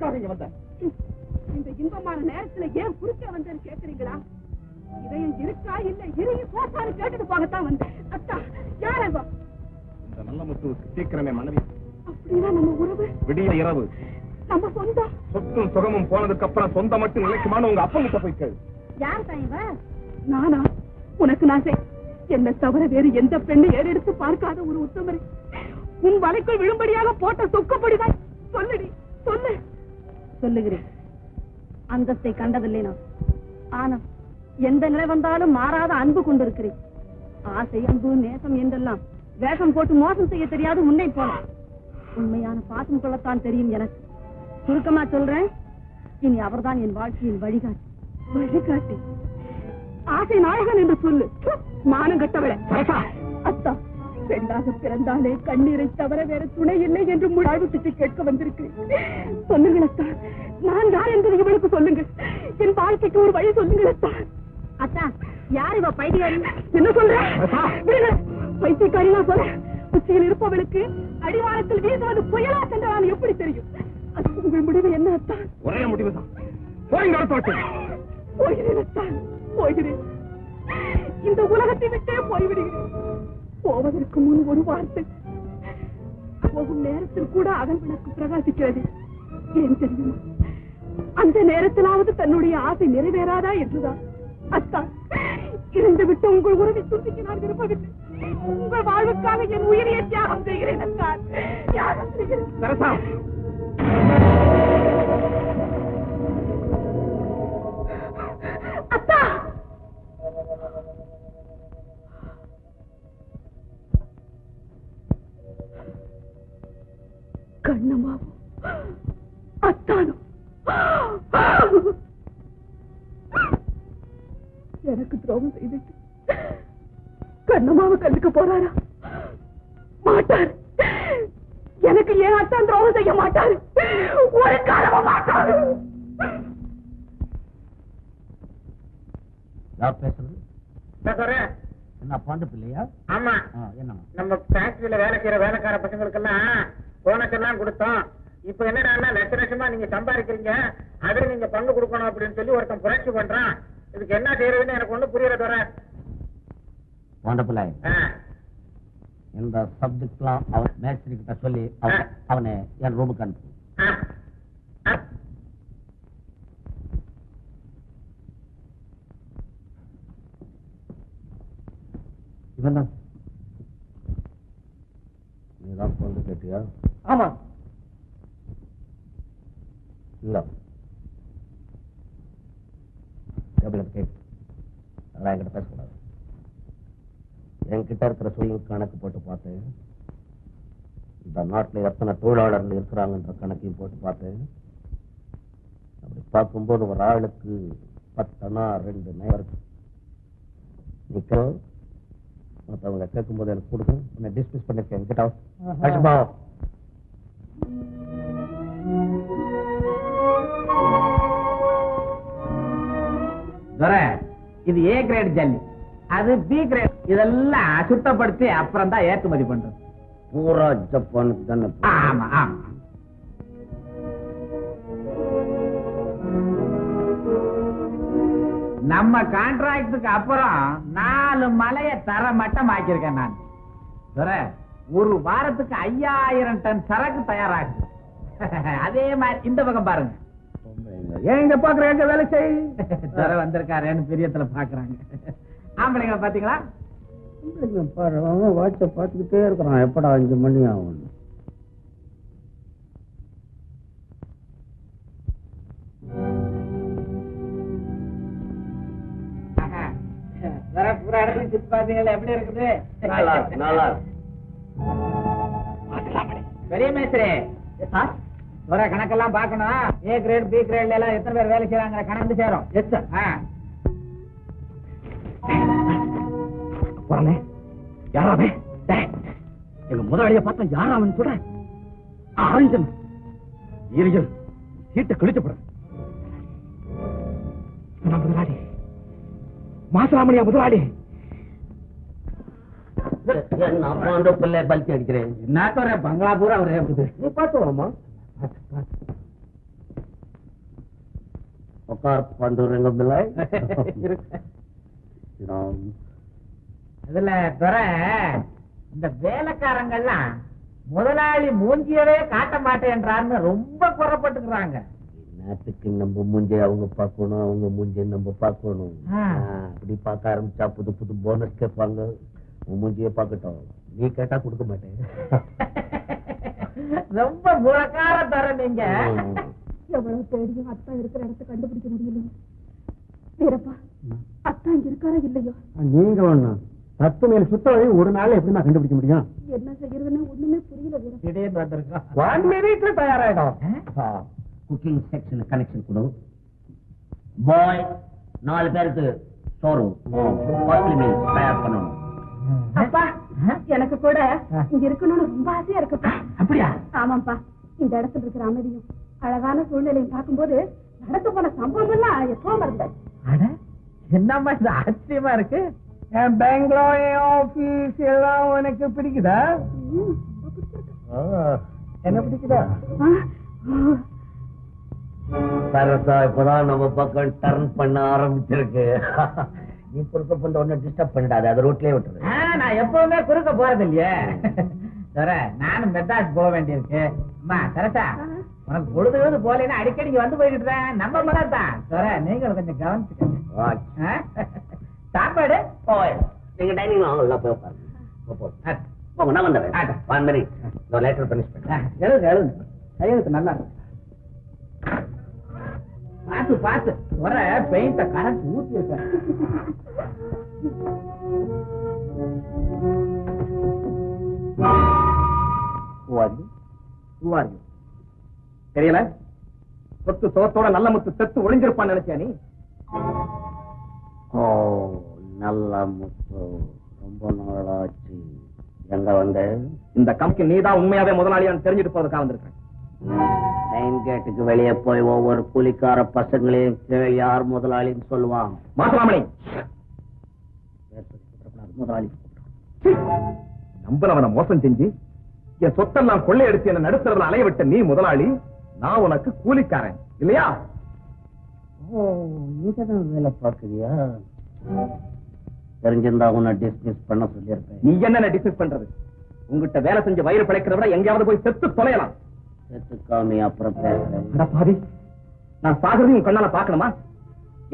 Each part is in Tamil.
எதுக்காக இங்க வந்த இந்த இன்பமான நேரத்துல ஏன் குறுக்க வந்தேன்னு கேக்குறீங்களா? இதயம் இருக்கா இல்ல இறுகி போட்டான்னு கேட்டுட்டு போகத்தான் வந்தேன். அத்தா யார் அவ இந்த நல்ல முத்துவுக்கு சீக்கிரமே மனைவி. அப்படின்னா நம்ம உறவு? விடிய இரவு. நம்ம சொந்தம். சொத்தும் சுகமும் போனதுக்கு அப்புறம் சொந்த மட்டும் நிலைக்குமான்னு உங்க அப்பா கிட்ட போய் கேளு. யார் தான் நானா? உனக்கு நான் செய்- என்னை தவிர வேறு எந்த பெண்ணை ஏறெடுத்து பார்க்காத ஒரு உத்தமரை? உன் வலைக்குள் விழும்படியாக போட்ட சொக்கப்படிதான் சொல்லுடி சொல்லு. சொல்லுகிறேன். அந்தஸ்தை கண்டதில்லை நான். ஆனா எந்த நிலை வந்தாலும் மாறாத அன்பு கொண்டிருக்கிறேன். ஆசை அன்பு நேசம் என்றெல்லாம் வேஷம் போட்டு மோசம் செய்ய தெரியாது உன்னை போல. உண்மையான பாசம் கொள்ளத்தான் தெரியும் எனக்கு. சுருக்கமா சொல்றேன். இனி அவர்தான் என் வாழ்க்கையின் வழிகாட்டி. வழிகாட்டி. ஆசை நாயகன் என்று சொல்லு. மானம் கட்டவிட பெண்ணாக பிறந்தாலே கண்ணீரை தவிர வேற துணை இல்லை என்று முழாய்வு சுற்றி கேட்க வந்திருக்கிறேன். சொல்லுங்கள் அத்தா நான் யார் என்பதை இவளுக்கு சொல்லுங்கள். என் வாழ்க்கைக்கு ஒரு வழி சொல்லுங்கள் அத்தா. அத்தா யார் இவ பைத்தியாரி என்ன சொல்ற? விடுங்க. பைத்தியக்காரியா சொல்ல உச்சியில் இருப்பவளுக்கு அடிவாரத்தில் வீசுவது புயலா சென்றால் எப்படி தெரியும்? அது உங்கள் முடிவு என்ன அத்தா? ஒரே முடிவுதான். போய் நடத்தோட்டு போகிறேன் அத்தான் போகிறேன். இந்த உலகத்தை விட்டே போய்விடுகிறேன். போவதற்கு முன் ஒரு வார்த்தை. போகும் நேரத்தில் கூட அகல் விளக்கு பிரகாசிக்கிறது. ஏன் தெரியுமா? அந்த நேரத்திலாவது தன்னுடைய ஆசை நிறைவேறாதா என்றுதான். அத்தா இருந்து விட்டு உங்கள் உறவை துண்டிக்க நான் விரும்பவில்லை. உங்கள் வாழ்வுக்காக என் உயிரியை தியாகம் செய்கிறேன் அத்தான் தியாகம் செய்கிறேன். எனக்கு துரோகம் செய்துட்டு கண்ணம்மாவை கண்டுக்க போறாரா? மாட்டார். எனக்கு ஏன் அத்தான் துரோகம் செய்ய மாட்டாரு? ஒரு காலமும் மாட்டாரு. யார் பேசுறது? என்ன பாண்டு பிள்ளையா? ஆமா. ஆ, என்னம்மா? நம்ம ஃபேக்டரியில வேலை செய்யற வேலைக்கார பசங்களுக்கெல்லாம் போனஸ் எல்லாம் கொடுத்தோம். இப்ப என்னடான்னா லட்ச லட்சமா நீங்க சம்பாதிக்கிறீங்க அதுல நீங்க பங்கு கொடுக்கணும் அப்படின்னு சொல்லி ஒருத்தன் புரட்சி பண்றான். இதுக்கு என்ன செய்யறதுன்னு எனக்கு ஒண்ணு புரியல தர பாண்டு பிள்ளை இந்த சப்ஜெக்ட்லாம் அவன் மேஸ்திரி கிட்ட சொல்லி அவன் என் ரூமுக்கு அனுப்பு. இவன் தான் நீதான் பொண்ணு கேட்டியா ஆமா இல்ல டேபிள் கேட்டு அதெல்லாம் என்கிட்ட பேசக்கூடாது. என்கிட்ட இருக்கிற சொல்லியும் கணக்கு போட்டு பார்த்தேன் இந்த நாட்டுல எத்தனை தொழிலாளர்கள் இருக்கிறாங்கன்ற கணக்கையும் போட்டு பார்த்தேன் அப்படி பார்க்கும்போது ஒரு ஆளுக்கு பத்தனா ரெண்டு நேரம் நிக்க மற்றவங்க கேட்கும்போது எனக்கு கொடுங்க. உன்னை டிஸ்மிஸ் பண்ணிருக்கேன் கிட்ட இது ஏ கிரேட் ஜல்லி. அது பி கிரேட் இதெல்லாம் சுத்தப்படுத்தி அப்புறம் தான் ஏற்றுமதி பண்றது பூரா ஜப்பானுக்கு தானே ஆமா ஆமா. நம்ம கான்ட்ராக்டுக்கு அப்புறம் நாலு மலைய தர மட்டம் ஆக்கியிருக்கேன் நான். துரை, ஒரு வாரத்துக்கு ஐயாயிரம் டன் சரக்கு தயாராகுது. அதே மாதிரி இந்த பக்கம் பாருங்க. ஏன் இங்க பாக்குற எங்க வேலை செய்? துரை வந்திருக்காரேன்னு பிரியத்துல பாக்குறாங்க. ஆம்பளைங்க பாத்தீங்களா பார்த்துக்கிட்டே இருக்கிறான். எப்படா அஞ்சு மணி ஆகும் எப்படி இருக்குது. பெரிய மேஸ்திரி. வர கணக்கெல்லாம் பார்க்கணும். ஏ கிரேட் பி கிரேட்ல எல்லாம் எத்தனை பேர் வேலை செய்யறாங்க கணக்கு சேரும். எஸ் சார் போறனே யாராவே எங்க முதலாளிய பார்த்தா யாரா அவன் ஆரஞ்சன் ஈரியல் சீட்டை கிழிச்சு முதலாளி? மாசராமணியா முதலாளி? நான் பாண்டு பிள்ளை பல்ட்டி அடிக்கிறேன். என்ன தோற பங்களா பூரா அவரே நீ பார்த்து வரமா பக்கார் பண்டுரங்கம். நாம் அதுல துற இந்த வேலைக்காரங்கெல்லாம் முதலாளி மூஞ்சியவே காட்ட மாட்டேன்றான்னு ரொம்ப குறப்பட்டுக்கிறாங்க. நாட்டுக்கு நம்ம மூஞ்சை அவங்க பார்க்கணும் அவங்க மூஞ்சை நம்ம பார்க்கணும்? அப்படி பார்க்க ஆரம்பிச்சா புது புது போனஸ் கேட்பாங்க. மூஞ்சியை பார்க்கட்டும். நீ கேட்டா கொடுக்க மாட்டேன். ரொம்ப முழக்கார தர நீங்க. எவ்வளவு தேடியும் அத்தா இருக்கிற இடத்தை கண்டுபிடிக்க முடியலையே வீரப்பா அத்தா இங்க இருக்காரா இல்லையோ? நீங்க ஒண்ணு. பத்து மைல் சுத்த வழி ஒரு நாள்ல எப்படி நான் கண்டுபிடிக்க முடியும்? என்ன செய்யறதுன்னு ஒண்ணுமே புரியல வீரப்பா. திடீர்னு ஒன் மினிட்ல தயாராயிடும். குக்கிங் செக்ஷன் கனெக்ஷன் கொடு. பாய் நாலு பேருக்கு சோறு. தயார் பண்ணணும். அப்பா எனக்கு கூட இங்க இருக்கணும்னு ரொம்ப ஆசையா இருக்குப்பா. அப்படியா? ஆமாப்பா இந்த இடத்துல இருக்கிற அமைதியும் அழகான சூழ்நிலையும் பார்க்கும்போது நடக்க போன சம்பவம் எல்லாம் எப்போ மறந்தேன் அட என்னம்மா இது ஆச்சரியமா இருக்கு? என் பெங்களூர் ஆபீஸ் எல்லாம் உனக்கு பிடிக்குதா. என்ன பிடிக்குதா. சரசா இப்பதான் நம்ம பக்கம் டர்ன் பண்ண ஆரம்பிச்சிருக்கு. நீ பொறுக்க பண்ண உடனே டிஸ்டர்ப் பண்ணிடாது அதை ரோட்லயே விட்டுரு. நான் எப்பவுமே குறுக்க போறது இல்லையே. தர நானும் மெட்ராஸ் போக வேண்டியிருக்கு. அம்மா சரசா உனக்கு பொழுது பொழுது போலேன்னா அடிக்கடி வந்து போய்கிட்டு நம்ம மகன் தான் தர நீங்களும் கொஞ்சம் கவனிச்சுக்கங்க? சாப்பாடு? போய். நீங்க டைனிங் ஹால்ல போய் உட்காருங்க. நான் வந்துடுறேன். ஒன் மினிட் நான் லேட்டர் பினிஷ் ஆ, பண்ணேன் எழுது எழுது. கையெழுத்து நல்லா இருக்கு. பார்த்து பார்த்து வர பெயிண்ட கரைச்சு ஊத்தி இருக்க தெரியல? சொத்து சோத்தோட நல்ல முத்து செத்து ஒளிஞ்சிருப்பான்னு நினைச்சியா நீ? ஓ நல்ல முத்து. ரொம்ப நாளாச்சு. எங்க வந்த? இந்த கம்பெனி நீதான் உண்மையாவே முதலாளியான்னு தெரிஞ்சுட்டு போறதுக்காக வந்திருக்கேன் மெயின் கேட்டுக்கு வெளியே போய் ஒவ்வொரு கூலிக்கார பசங்களையும் கீழே யார் முதலாளின்னு சொல்லுவான் மாசலாமணி பேர் சொல்லி கூப்பிடக்கூடாது, முதலாளி நம்பலவனை மோசம் செஞ்சு என் சொத்தெல்லாம் கொள்ளையடிச்சு என்ன நடுத்தரல அலைய விட்ட நீ முதலாளி நான் உனக்கு கூலிக்காரன் இல்லையா? ஓ வேலை பார்க்குறியா? தெரிஞ்சிருந்தா உன்னை டிஸ்மிஸ் பண்ண சொல்லியிருப்பேன். நீ என்ன டிஸ்கஸ் பண்றது? உங்ககிட்ட வேலை செஞ்சு வயிறு பிழைக்கிறத விட எங்கேயாவது போய் செத்து தொலையலாம். செத்துக்காமி அப்புறம் பேசுறேன். அட பாவி நான் கண்ணால பாக்கணுமா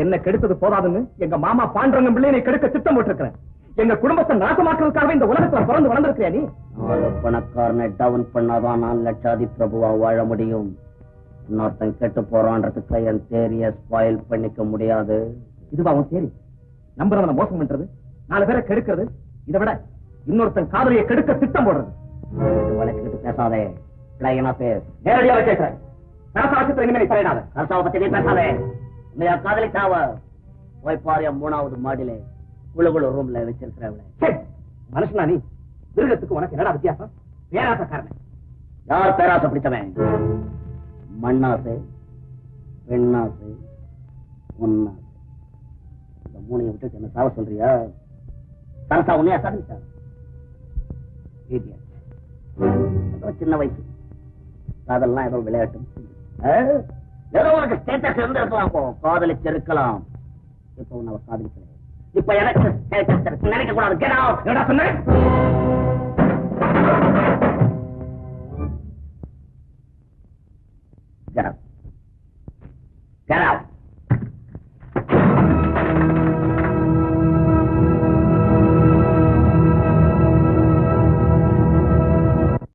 என்ன கெடுத்தது போதாதுன்னு எங்க மாமா பாண்டரங்க பிள்ளை நீ கெடுக்க திட்டம் போட்டிருக்கிறேன் எங்க குடும்பத்தை நாசமாக்குறதுக்காக இந்த உலகத்துல பிறந்து வளர்ந்திருக்கியா நீ? நாலு பணக்காரனை டவுன் பண்ணாதான் நான் லட்சாதி பிரபுவா வாழ முடியும். இன்னொருத்தன் கெட்டு போறான்றதுக்கு என் தேரிய ஸ்பாயில் பண்ணிக்க முடியாது. இதுவா சரி நம்புறவனை மோசம் பண்றது? நாலு பேரை கெடுக்கிறது? இதை விட இன்னொருத்தன் காதலியை கெடுக்க திட்டம் போடுறது? பேசாதே. பிள்ளைனா பேர் நேரடியாக கேட்கிறேன் சரசாட்சத்துல இனிமே தலையிடாத கர்த்தாவை பத்தி நீ பேசாதே உன்னையா காதலிச்சாவ போய் பாரு மூணாவது மாடியில குழு குழு ரூம்ல வச்சிருக்கிறவள சே, மனுஷனா நீ மிருகத்துக்கு உனக்கு என்னடா வித்தியாசம் பேராசக்காரன் யார் பேராசை பிடிச்சவன் மண்ணாசை பெண்ணாசை உன்னாசை இந்த மூணையை விட்டு என்ன சாவ சொல்றியா சரசா உன்னையா சாதிச்சா Idiot. சின்ன வயசு அதெல்லாம் ஏதோ விளையாட்டு. ஆ? ஏதோ உனக்கு ஸ்டேட்டஸ் இருந்திருக்கலாம் போ. காதலிச்சிருக்கலாம் இப்ப உன்னை காதலிக்கல. இப்ப எனக்கு ஸ்டேட்டஸ் நினைக்க கூடாது Get out.